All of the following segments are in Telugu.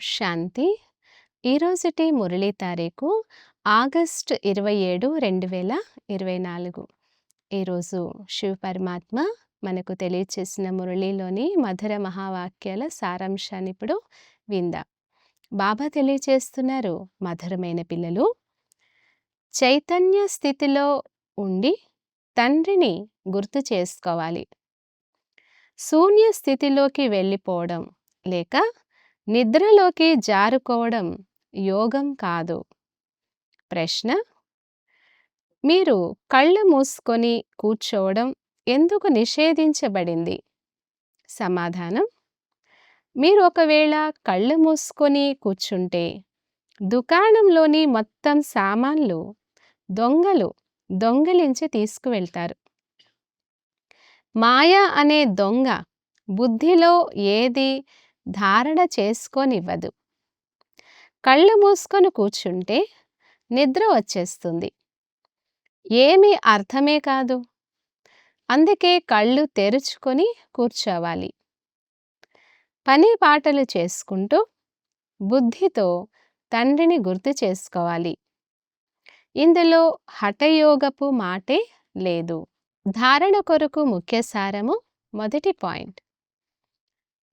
శాంతి. ఈరోజుటి మురళీ తారీఖు ఆగస్ట్ ఇరవై ఏడు రెండు వేల ఇరవై నాలుగు. ఈరోజు శివ పరమాత్మ మనకు తెలియచేసిన మురళీలోని మధుర మహావాక్యాల సారాంశాన్ని ఇప్పుడు విందా. బాబా తెలియచేస్తున్నారు మధురమైన పిల్లలు చైతన్య స్థితిలో ఉండి తండ్రిని గుర్తు చేసుకోవాలి. శూన్య స్థితిలోకి వెళ్ళిపోవడం లేక నిద్రలోకి జారుకోవడం యోగం కాదు. ప్రశ్న మీరు కళ్ళు మూసుకొని కూర్చోవడం ఎందుకు నిషేధించబడింది? సమాధానం మీరు ఒకవేళ కళ్ళు మూసుకొని కూర్చుంటే దుకాణంలోని మొత్తం సామాన్లు దొంగలు దొంగిలించి తీసుకువెళ్తారు. మాయ అనే దొంగ బుద్ధిలో ఏది ధారణ చేసుకోనివ్వదు. కళ్ళు మూసుకొని కూర్చుంటే నిద్ర వచ్చేస్తుంది. ఏమీ అర్థమే కాదు. అందుకే కళ్ళు తెరుచుకొని కూర్చోవాలి. పని పాటలు చేసుకుంటూ బుద్ధితో తండ్రిని గుర్తు చేసుకోవాలి. ఇందులో హఠయోగపు మాటే లేదు. ధారణ కొరకు ముఖ్య సారము మొదటి పాయింట్.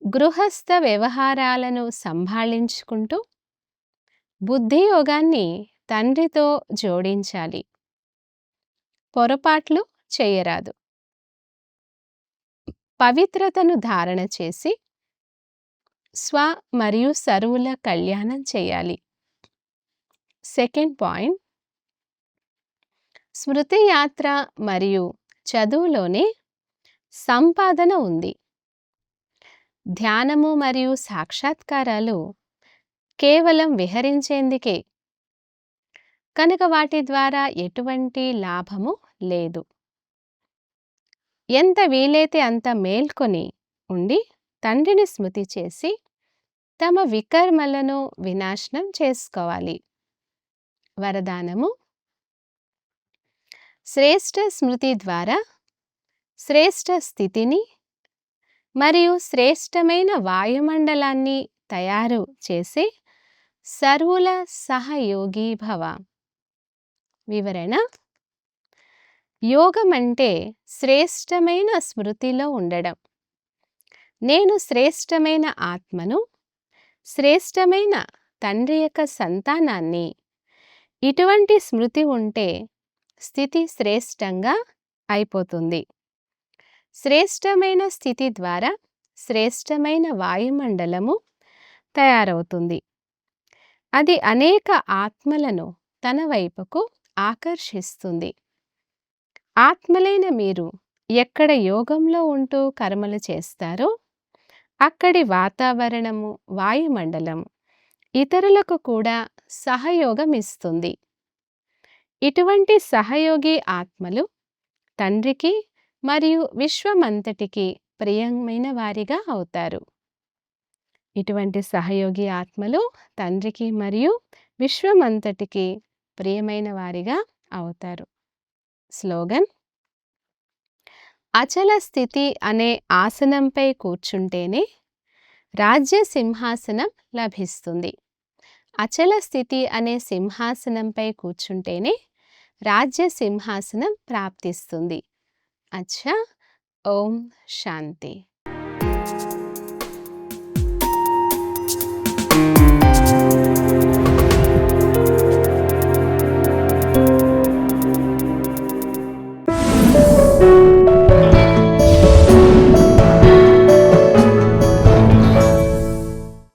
గృహస్థ వ్యవహారాలను సంభాళించుకుంటూ బుద్ధి యోగాన్ని తండ్రితో జోడించాలి. పొరపాట్లు చేయరాదు. పవిత్రతను ధారణ చేసి స్వ మరియు సరువుల కళ్యాణం చేయాలి. Second point. స్మృతియాత్ర మరియు చదువులోనే సంపాదన ఉంది. ధ్యానము మరియు సాక్షాత్కారాలు కేవలం విహరించేందుకే. కనుక వాటి ద్వారా ఎటువంటి లాభము లేదు. ఎంత వీలైతే అంత మేల్కొని ఉండి తండ్రిని స్మృతి చేసి తమ వికర్మలను వినాశనం చేసుకోవాలి. వరదానము శ్రేష్ట స్మృతి ద్వారా శ్రేష్ట స్థితిని మరియు శ్రేష్టమైన వాయుమండలాన్ని తయారు చేసి సర్వుల సహయోగి భవ. వివరణ. యోగం అంటే శ్రేష్టమైన స్మృతిలో ఉండడం. నేను శ్రేష్టమైన ఆత్మను శ్రేష్టమైన తండ్రి యొక్క సంతానాన్ని ఇటువంటి స్మృతి ఉంటే స్థితి శ్రేష్టంగా అయిపోతుంది. శ్రేష్టమైన స్థితి ద్వారా శ్రేష్టమైన వాయుమండలము తయారవుతుంది. అది అనేక ఆత్మలను తన వైపుకు ఆకర్షిస్తుంది. ఆత్మలైన మీరు ఎక్కడ యోగంలో ఉంటూ కర్మలు చేస్తారో అక్కడి వాతావరణము వాయుమండలం ఇతరులకు కూడా సహయోగం ఇస్తుంది ఇటువంటి సహయోగి ఆత్మలు తండ్రికి మరియు విశ్వమంతటికి ప్రియమైన వారిగా అవుతారు. ఇటువంటి సహయోగి ఆత్మలు తండ్రికి మరియు విశ్వమంతటికి ప్రియమైన వారిగా అవుతారు. స్లోగన్ అచల స్థితి అనే ఆసనంపై కూర్చుంటేనే రాజ్య సింహాసనం లభిస్తుంది. అచల స్థితి అనే సింహాసనంపై కూర్చుంటేనే రాజ్య సింహాసనం ప్రాప్తిస్తుంది. আচ্ছা ওম শান্তি।